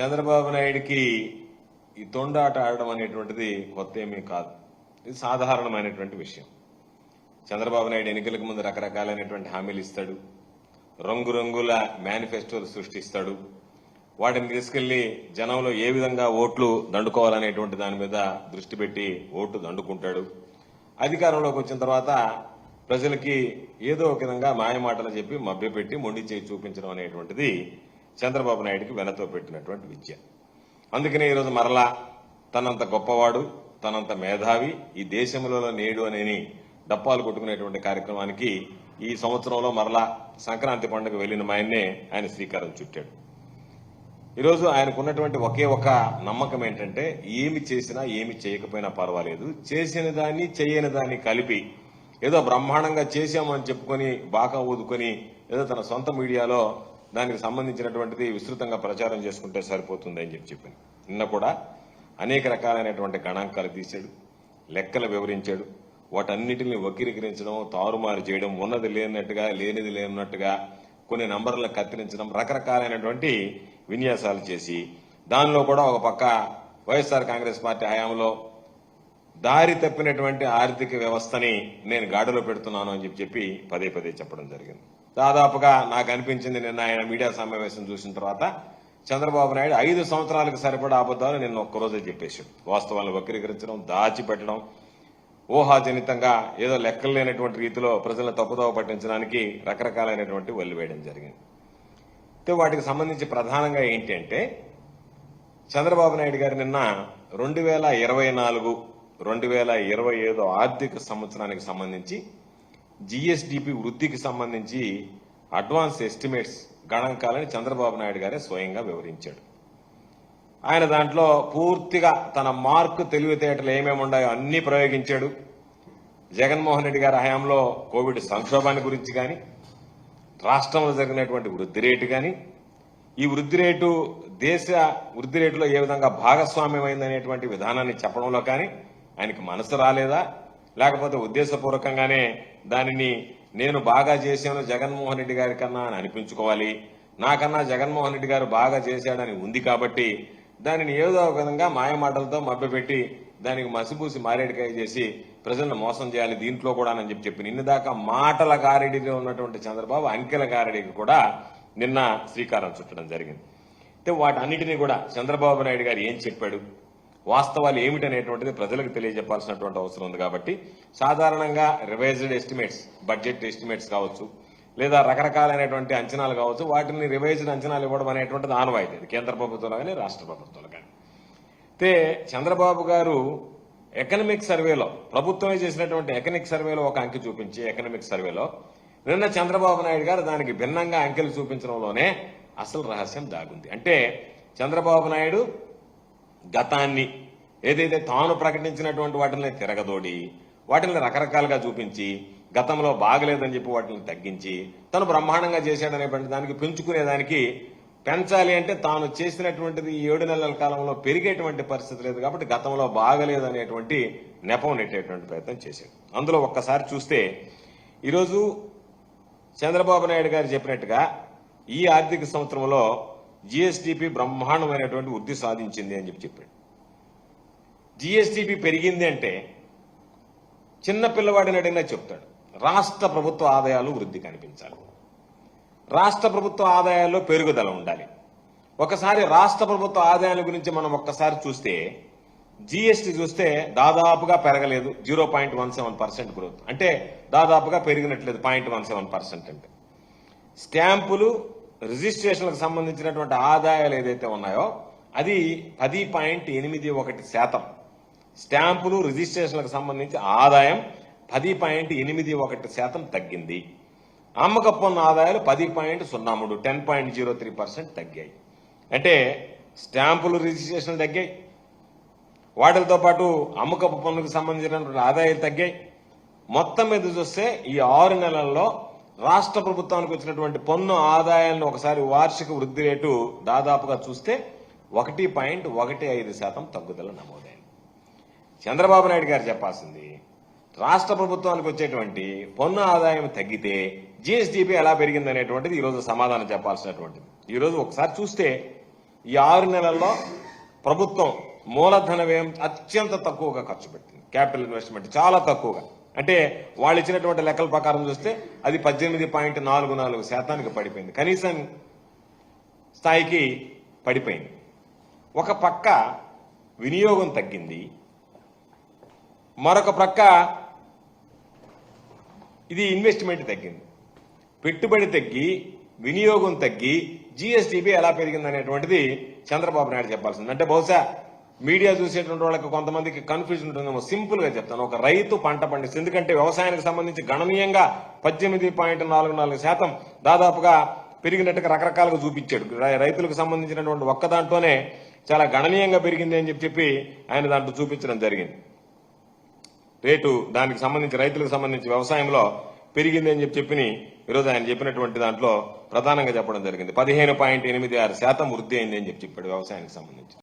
చంద్రబాబు నాయుడికి ఈ తొండాట ఆడడం అనేటువంటిది కొత్త ఏమీ కాదు. ఇది సాధారణమైనటువంటి విషయం. చంద్రబాబు నాయుడు ఎన్నికలకు ముందు రకరకాలైనటువంటి హామీలు ఇస్తాడు. రంగురంగుల మేనిఫెస్టోలు సృష్టిస్తాడు. వాటిని తీసుకెళ్ళి జనంలో ఏ విధంగా ఓట్లు దండుకోవాలనేటువంటి దాని మీద దృష్టి పెట్టి ఓట్లు దండుకుంటాడు. అధికారంలోకి వచ్చిన తర్వాత ప్రజలకి ఏదో ఒక విధంగా మాయమాటలు చెప్పి మభ్యపెట్టి మొండి చేయి చూపించడం అనేటువంటిది చంద్రబాబు నాయుడికి వెనతో పెట్టినటువంటి విద్య. అందుకనే ఈరోజు మరలా తనంత గొప్పవాడు తనంత మేధావి ఈ దేశంలో నేడు అనేని డప్పాలు కొట్టుకునేటువంటి కార్యక్రమానికి ఈ సంవత్సరంలో మరలా సంక్రాంతి పండుగ వెళ్ళిన మాయన్నే ఆయన శ్రీకారం చుట్టాడు. ఈరోజు ఆయనకున్నటువంటి ఒకే ఒక నమ్మకం ఏంటంటే ఏమి చేసినా ఏమి చేయకపోయినా పర్వాలేదు. చేసిన దాన్ని చేయని దాన్ని కలిపి ఏదో బ్రహ్మాండంగా చేశామని చెప్పుకొని బాగా ఊదుకొని ఏదో తన సొంత మీడియాలో దానికి సంబంధించినటువంటిది విస్తృతంగా ప్రచారం చేసుకుంటే సరిపోతుంది అని చెప్పి చెప్పింది నిన్న కూడా అనేక రకాలైనటువంటి గణాంకాలు తీశాడు లెక్కలు వివరించాడు వాటన్నిటిని వక్రీకరించడం తారుమారు చేయడం ఉన్నది లేనట్టుగా లేనిది లేనట్టుగా కొన్ని నంబర్లను కత్తిరించడం రకరకాలైనటువంటి విన్యాసాలు చేసి దానిలో కూడా ఒక పక్క వైఎస్ఆర్ కాంగ్రెస్ పార్టీ హయాంలో దారి తప్పినటువంటి ఆర్థిక వ్యవస్థని నేను గాడిలో పెడుతున్నాను అని చెప్పి చెప్పి పదే పదే చెప్పడం జరిగింది. దాదాపుగా నాకు అనిపించింది నిన్న ఆయన మీడియా సమావేశం చూసిన తర్వాత చంద్రబాబు నాయుడు ఐదు సంవత్సరాలకు సరిపడా అబద్దాలు నిన్న ఒక్కరోజే చెప్పేశాడు. వాస్తవాలను వక్రీకరించడం దాచిపెట్టడం ఊహాజనితంగా ఏదో లెక్కలు లేనటువంటి రీతిలో ప్రజలను తప్పుదోవ పట్టించడానికి రకరకాలైనటువంటి వల్లి వేయడం జరిగింది. అయితే వాటికి సంబంధించి ప్రధానంగా ఏంటంటే చంద్రబాబు నాయుడు గారు నిన్న రెండు వేల ఇరవై నాలుగు రెండు వేల ఇరవై ఐదు ఆర్థిక సంవత్సరానికి సంబంధించి జిఎస్డిపి వృద్ధికి సంబంధించి అడ్వాన్స్ ఎస్టిమేట్స్ గణాంకాలని చంద్రబాబు నాయుడు గారే స్వయంగా వివరించాడు. ఆయన దాంట్లో పూర్తిగా తన మార్కు తెలివితేటలు ఏమేమి ఉన్నాయో అన్నీ ప్రయోగించాడు. జగన్మోహన్ రెడ్డి గారి హయాంలో కోవిడ్ సంక్షోభాన్ని గురించి కానీ రాష్ట్రంలో జరిగినటువంటి వృద్ధి రేటు కానీ ఈ వృద్ధి రేటు దేశ వృద్ధి రేటులో ఏ విధంగా భాగస్వామ్యమైందనేటువంటి విధానాన్ని చెప్పడంలో కానీ ఆయనకి మనసు రాలేదా? లేకపోతే ఉద్దేశపూర్వకంగానే దానిని నేను బాగా చేశాను జగన్మోహన్ రెడ్డి గారి కన్నా అని అనిపించుకోవాలి. నాకన్నా జగన్మోహన్ రెడ్డి గారు బాగా చేశాడని ఉంది కాబట్టి దానిని ఏదో ఒక విధంగా మాయమాటలతో మభ్యపెట్టి దానికి మసిపూసి మారేడికాయ చేసి ప్రజలను మోసం చేయాలి. దీంట్లో కూడా అని చెప్పి చెప్పి నిన్న దాకా మాటల గారెడిలో ఉన్నటువంటి చంద్రబాబు అంకెల గారెడికి కూడా నిన్న శ్రీకారం చుట్టడం జరిగింది. అయితే వాటన్నిటినీ కూడా చంద్రబాబు నాయుడు గారు ఏం చెప్పాడు? వాస్తవాలు ఏమిటనేటువంటిది ప్రజలకు తెలియజెప్పాల్సినటువంటి అవసరం ఉంది కాబట్టి సాధారణంగా రివైజ్డ్ ఎస్టిమేట్స్ బడ్జెట్ ఎస్టిమేట్స్ కావచ్చు లేదా రకరకాలైనటువంటి అంచనాలు కావచ్చు వాటిని రివైజ్డ్ అంచనాలు ఇవ్వడం అనేటువంటిది ఆనవాయితీ. ఇది కేంద్ర ప్రభుత్వంలో కానీ రాష్ట్ర ప్రభుత్వంలో కానీ. అయితే చంద్రబాబు గారు ఎకనమిక్ సర్వేలో ప్రభుత్వమే చేసినటువంటి ఎకనమిక్ సర్వేలో ఒక అంకె చూపించి ఎకనమిక్ సర్వేలో నిన్న చంద్రబాబు నాయుడు గారు దానికి భిన్నంగా అంకెలు చూపించడంలోనే అసలు రహస్యం దాగుంది. అంటే చంద్రబాబు నాయుడు గతాన్ని ఏదైతే తాను ప్రకటించినటువంటి వాటిని తిరగదోడి వాటిని రకరకాలుగా చూపించి గతంలో బాగలేదని చెప్పి వాటిని తగ్గించి తను బ్రహ్మాండంగా చేశాడనేటువంటి దానికి పెంచుకునేదానికి పెంచాలి అంటే తాను చేసినటువంటిది ఈ ఏడు నెలల కాలంలో పెరిగేటువంటి పరిస్థితి లేదు కాబట్టి గతంలో బాగలేదు అనేటువంటి నెపం నెట్టేటువంటి ప్రయత్నం చేశాడు. అందులో ఒక్కసారి చూస్తే ఈరోజు చంద్రబాబు నాయుడు గారు చెప్పినట్టుగా ఈ ఆర్థిక సంవత్సరంలో జిఎస్టిపి బ్రహ్మాండమైనటువంటి వృద్ధి సాధించింది అని చెప్పి చెప్పాడు. జిఎస్టిపి పెరిగింది అంటే చిన్న పిల్లవాడిని అడిగినా చెప్తాడు రాష్ట్ర ప్రభుత్వ ఆదాయాలు వృద్ధి కనిపించాలి. రాష్ట్ర ప్రభుత్వ ఆదాయాల్లో పెరుగుదల ఉండాలి. ఒకసారి రాష్ట్ర ప్రభుత్వ ఆదాయాల గురించి మనం ఒక్కసారి చూస్తే జీఎస్టీ చూస్తే దాదాపుగా పెరగలేదు zero point one seven percent growth. అంటే దాదాపుగా పెరిగినట్లేదు పాయింట్ వన్ సెవెన్ పర్సెంట్ అంటే. స్టాంపులు రిజిస్ట్రేషన్లకు సంబంధించినటువంటి ఆదాయాలు ఏదైతే ఉన్నాయో అది పది పాయింట్ ఎనిమిది ఒకటి శాతం. స్టాంపులు రిజిస్ట్రేషన్లకు సంబంధించి ఆదాయం పది పాయింట్ ఎనిమిది ఒకటి శాతం తగ్గింది. అమ్మక పన్ను ఆదాయాలు పది పాయింట్ సున్నా మూడు ten point zero three percent తగ్గాయి. అంటే స్టాంపులు రిజిస్ట్రేషన్లు తగ్గాయి. వాటితో పాటు అమ్మకపు పన్నుకు సంబంధించినటువంటి ఆదాయాలు తగ్గాయి. మొత్తం మీద చూస్తే ఈ ఆరు నెలల్లో రాష్ట్ర ప్రభుత్వానికి వచ్చినటువంటి పన్ను ఆదాయాలను ఒకసారి వార్షిక వృద్ధి రేటు దాదాపుగా చూస్తే ఒకటి పాయింట్ ఒకటి ఐదు శాతం తగ్గుదల నమోదైంది. చంద్రబాబు నాయుడు గారు చెప్పాల్సింది రాష్ట్ర ప్రభుత్వానికి వచ్చేటువంటి పన్ను ఆదాయం తగ్గితే జిఎస్డిపి ఎలా పెరిగింది అనేటువంటిది ఈరోజు సమాధానం చెప్పాల్సినటువంటిది. ఈరోజు ఒకసారి చూస్తే ఈ ఆరు నెలల్లో ప్రభుత్వం మూలధన వ్యయం అత్యంత తక్కువగా ఖర్చు పెట్టింది. క్యాపిటల్ ఇన్వెస్ట్మెంట్ చాలా తక్కువగా. అంటే వాళ్ళు ఇచ్చినటువంటి లెక్కల ప్రకారం చూస్తే అది పద్దెనిమిది పాయింట్ నాలుగు నాలుగు శాతానికి పడిపోయింది. కనీసం స్థాయికి పడిపోయింది. ఒక పక్క వినియోగం తగ్గింది. మరొక ప్రక్క ఇది ఇన్వెస్ట్మెంట్ తగ్గింది. పెట్టుబడి తగ్గి వినియోగం తగ్గి జిఎస్టిపి ఎలా పెరిగింది అనేటువంటిది చంద్రబాబు నాయుడు చెప్పాల్సింది. అంటే బహుశా మీడియా చూసేటువంటి వాళ్ళకి కొంతమందికి కన్ఫ్యూజన్ ఉంటుందేమో. సింపుల్గా చెప్తాను. ఒక రైతు పంట పండిస్తుంది ఎందుకంటే వ్యవసాయానికి సంబంధించి గణనీయంగా పద్దెనిమిది పాయింట్ నాలుగు నాలుగు శాతం దాదాపుగా పెరిగినట్టుగా రకరకాలుగా చూపించాడు. రైతులకు సంబంధించినటువంటి ఒక్క దాంట్లోనే చాలా గణనీయంగా పెరిగింది అని చెప్పి చెప్పి ఆయన దాంట్లో చూపించడం జరిగింది. రేటు దానికి సంబంధించి రైతులకు సంబంధించి వ్యవసాయంలో పెరిగింది అని చెప్పి చెప్పి ఈరోజు ఆయన చెప్పినటువంటి దాంట్లో ప్రధానంగా చెప్పడం జరిగింది. పదిహేను పాయింట్ ఎనిమిది ఆరు శాతం వృద్ధి అయింది అని చెప్పి చెప్పాడు వ్యవసాయానికి సంబంధించి.